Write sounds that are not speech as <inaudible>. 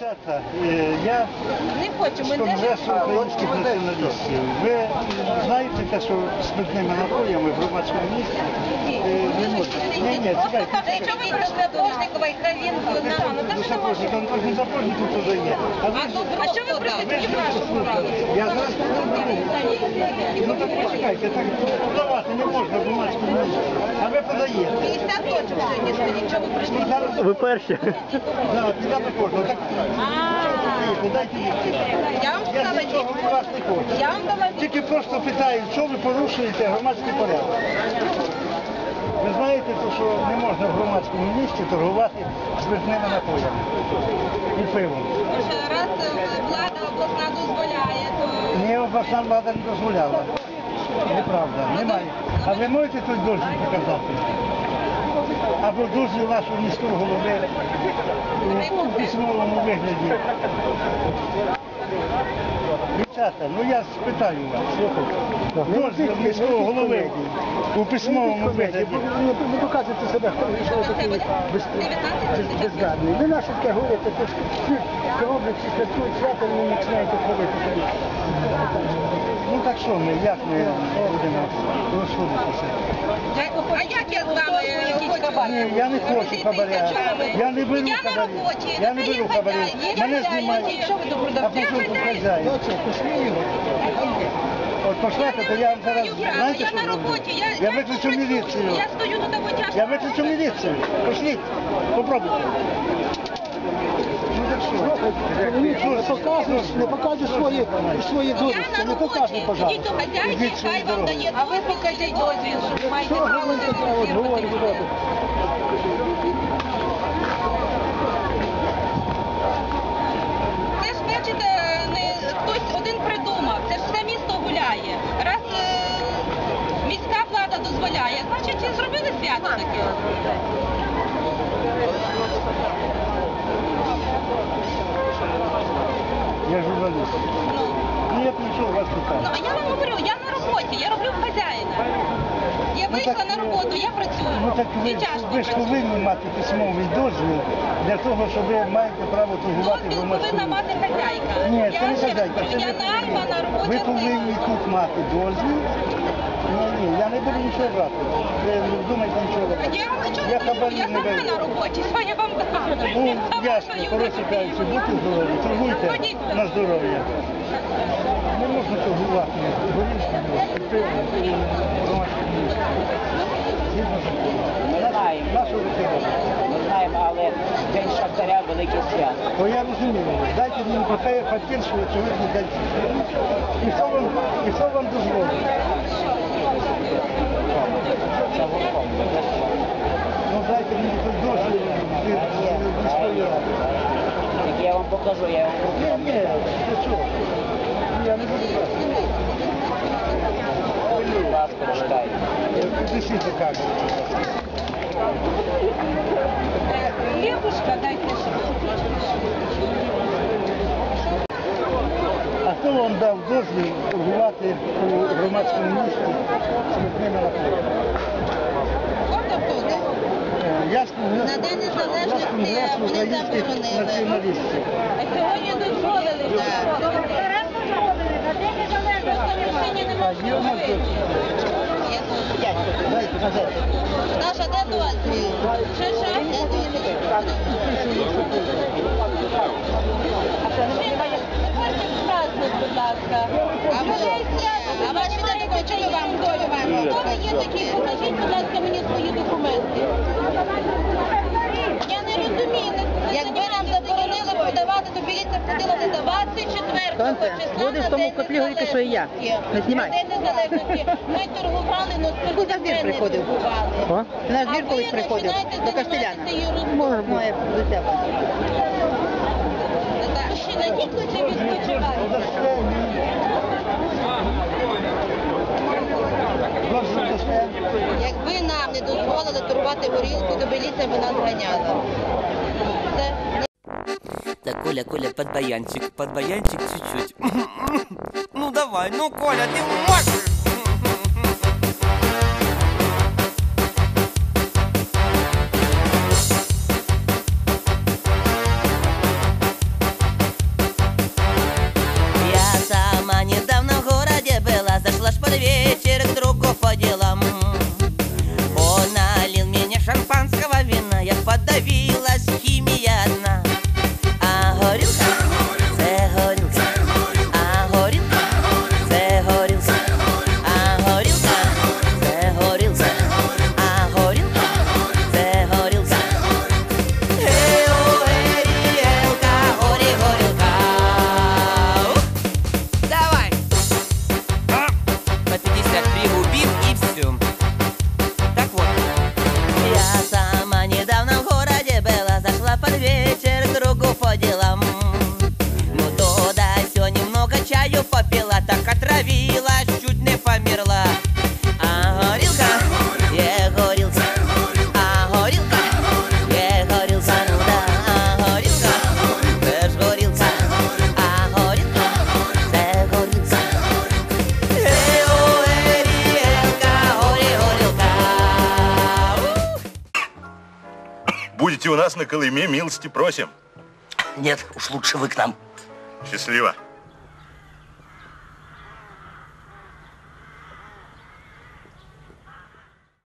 Дівчата, е, я Не хочу, ми Конгресу українських націоналістів. Ви знаєте те, що спиртними напоями в громадському місці е, не можна. Ні, ні, чекайте. Якщо ви прийшли до Божникова і хай він До нам, ну Сапожника, це до ж не Сапожника, ну, кожен Сапожник тут уже є. А що ви Я зараз. Ну так почекайте, так подавати не можна місці. А ви подаєте. 50 точок сьогодні стоїть, що ви прийшли? Зараз Ви перші. Да, підати можна. Так, ви дайте. Я вам Я сказала, нічого від вас не хочу. я вам дала Тільки просто питаю, що ви порушуєте громадський порядок. Ви знаєте, що не можна в громадському місці торгувати спиртними напоями і пивом. раз влада обласна дозволяє, то Ні, обласна влада не дозволяла. Неправда, немає. А ви можете тут дозвіл показати? Або дозвіл нашого міського голови у письмовому вигляді. Дівчата, ну я спитаю вас. Дозвіл міського голови у письмовому вигляді. Не показуйте себе, що ви такий без- без- безгарний. Ви наші таке говорите, то ж всі роблять, святкують свято, ви не починаєте ходити собі. Ну так що ми, як ми будемо розходитися? А як я з вами якісь хабарі? Ні, я не хочу хабаря. Я не беру Я на хабаря. роботі, Я не є беру є Мене знімають. що ви А продавця? тут Хазяїн. От пошлете, то я вам зараз, знаєте, я що на зроблю? роботі, я, Я виключу працюю, міліцію. Я стою тут або тяжко. Я виключу міліцію. Пошліть. Попробуйте. Що? Не показуєш, не показуєш свої, свої Я на не. Ідіть пожалуйста. до хазяйки, хай вам дає А ви покажіть дозвіл, що ви маєте право фірмати. говорить. Це ж бачите, не хтось один придумав, це ж все місто гуляє. Раз е, міська влада дозволяє, значить і зробили свято таке. Я журналіст. Ну, Ну я прийшов вас ну а я вам говорю, я на роботі, я роблю хазяїна. Я Ну, вийшла так, на роботу, я працюю. Ну так ви, І тяжко ви ж працюю. повинні мати письмовий дозвіл для того, щоб ви маєте право торгувати в Дозвіл повинна мати хазяйка. Ні, я це не ще хазяйка, це я ви наймана повинні. робоча Ви повинні тут мати дозвіл. Ні, ні, я не буду нічого брати. Ви не думайте нічого брати. Я вам нічого не кажу, я не сама беру. на роботі, <laughs> що я вам. Ну, ясно, коротше кажучи, будьте здорові, торгуйте на здоров'я. Не можна торгувати місцем. Згідно знаємо. Нашу. Ми знаємо, але День Шахтаря велике свято. То я розумію. Дайте мені папір, що. І що вам, і що вам дозволить? Це верховно. Ну дайте мені тут дозвіл від від міської ради. Так я вам покажу, я покажу. Ні, ні, ти що? Я не буду брати. Будь ласка, до камери. Хлібушка дайте. А хто вам дав дозвіл торгувати у громадському місті смітними напоями? Я з Конгресу, На День Незалежності я з Конгресу вони українських заборонили. націоналістів. А сьогодні дозволили. Зараз дозволили, на День Незалежності А є у нас дозвіл? Дайте газету. Наша де дозвіл? Що, що? Де дозвіл? Будь ласка. А ви а ваші де документи вам дозвіл? Хто ви є такі? Покажіть, будь ласка, будеш на тому котлі говорити, що і я. Не знімай. День Незалежності. Ми торгували, але Хто за двір приходив? торгували. О? Наш А двір ви колись приходив до ерундою. Може, моє до тебе. На? Дасте мені. Дозвіл дасте? Якби нам не дозволили торгувати горілку, то міліція би нас ганяла. Це Так, Коля, Коля, под баянчик, под баянчик чуть-чуть. Ну давай, ну Коля, ты можешь! Будете у нас на Колыме, милости просим. Нет, уж лучше вы к нам. Счастливо.